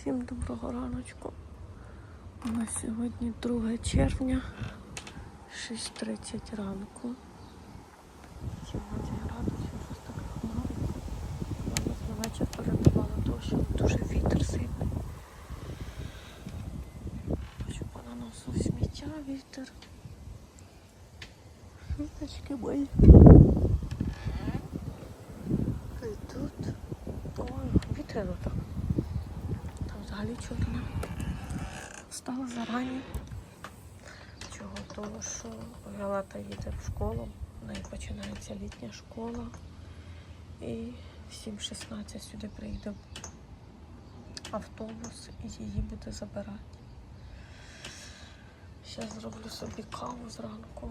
Всім доброго раночку. У нас сьогодні 2 червня, 6.30 ранку. 17 градусів, щось таке хмариться. У нас на вечір перебувало дощ, дуже вітер сильний. Бачу, понаносив сміття вітер. Квіточки мої. І тут. Ой, вітряно так. Взагалі чорно. Встала зарані. Чого? Тому що Галата їде в школу. У неї починається літня школа. І в 7.16 сюди прийде автобус і її буде забирати. Зараз зроблю собі каву зранку.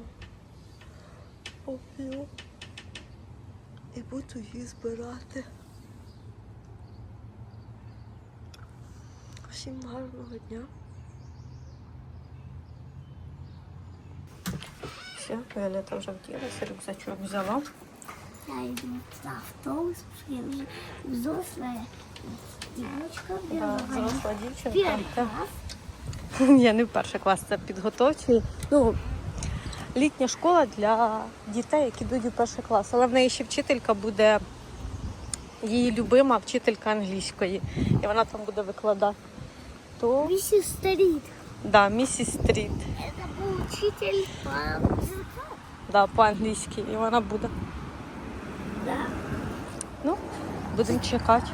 Поп'ю. І буду її збирати. Всім гарного дня. Все, Віолетта вже вділася, рюкзачок взяла. Я иду на автобус, я уже взрослая девочка, Да, взросла дівчинка. Я не в перший клас, це підготовчий. Ну, літня школа для дітей, які йдуть у перший клас. Але в неї ще вчителька буде її любима вчителька англійської. І вона там буде викладати То Миссис Стрит. да, місіс Стріт. Это был учитель по языкам. Да, по-англійськи. І вона буде. Да. Ну, будемо чекати.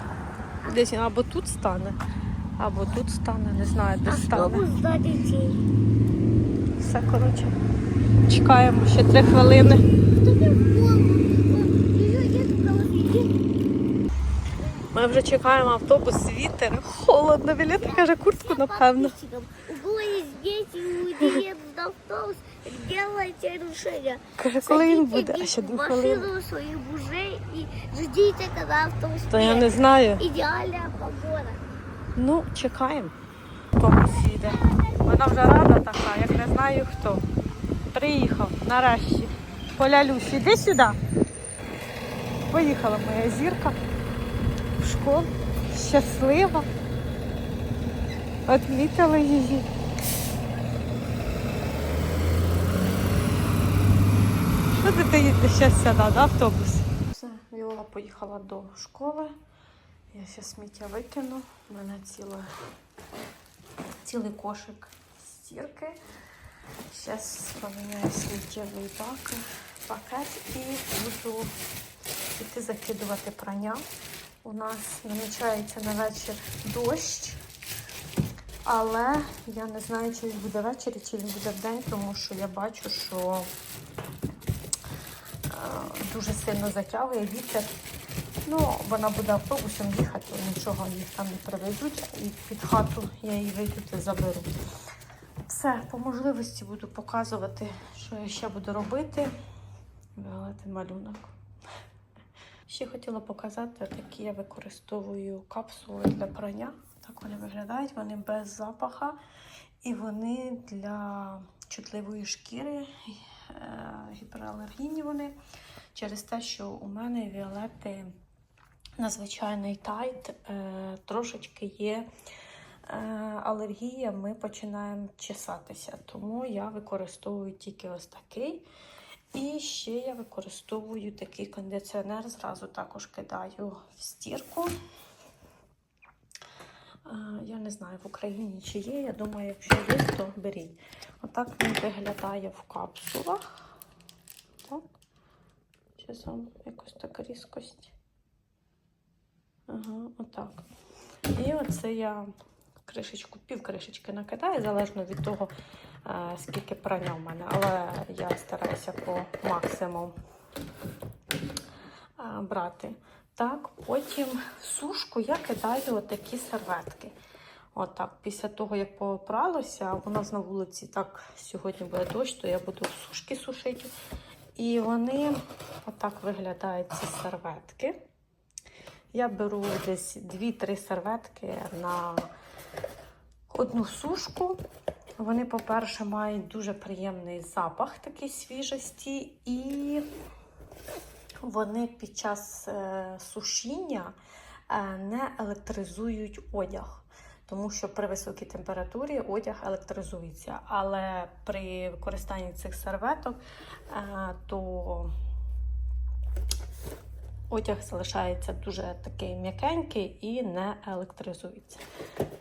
Десь він або тут стане, або тут стане, не знаю, де стане. Автобус для детей. Все, коротше. Чекаємо ще три хвилини. Ми вже чекаємо автобус, вітер, холодно, білети каже, куртку напевно. Автобус, делайте решение. Каже, коли він буде, а ще хвилини. машину своих мужей и ждите, когда автобус То я не знаю. Идеальная погода. Ну, чекаємо. Автобус їде. Вона вже рада така, як не знаю хто. Приїхав нарешті. Поля Люсі, іди сюди. Поїхала моя зірка в школу. Щаслива. Отмітила її. Що ти ти зараз сюди, да, автобус? Віола поїхала до школи. Я ще сміття викину. У мене ціле, цілий кошик стірки. Зараз поміняю сміттєвий пакет і буду піти закидувати прання. У нас намічається на вечір дощ, але я не знаю, чи він буде ввечері, чи він буде вдень, тому що я бачу, що е, дуже сильно затягує вітер. Ну, вона буде автобусом їхати, нічого їх там не привезуть, і під хату я її вийду та заберу. Все, по можливості буду показувати, що я ще буду робити. Вигалити малюнок. Ще хотіла показати, які я використовую капсули для прання. Так вони виглядають, вони без запаха. І вони для чутливої шкіри, е, гіпералергійні вони. Через те, що у мене віолети на звичайний тайт е, трошечки є е, алергія, ми починаємо чесатися. Тому я використовую тільки ось такий. І ще я використовую такий кондиціонер, зразу також кидаю в стірку. Я не знаю, в Україні чи є. Я думаю, якщо є, то беріть. Отак він виглядає в капсулах. Так. Зараз вам якось така різкость. Ага, отак. І оце я кришечку, пів кришечки накидаю, залежно від того, скільки прання в мене. Але я стараюся по максимуму е, брати. Так, потім сушку я кидаю отакі серветки. Отак, після того, як попралося, нас на вулиці так сьогодні буде дощ, то я буду сушки сушити. І вони отак виглядають ці серветки. Я беру десь 2-3 серветки на одну сушку. Вони, по-перше, мають дуже приємний запах такий свіжості, і вони під час е, сушіння е, не електризують одяг. тому що при високій температурі одяг електризується. Але при використанні цих серветок е, то одяг залишається дуже такий м'якенький і не електризується.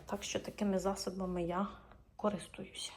Так що такими засобами я користуюся.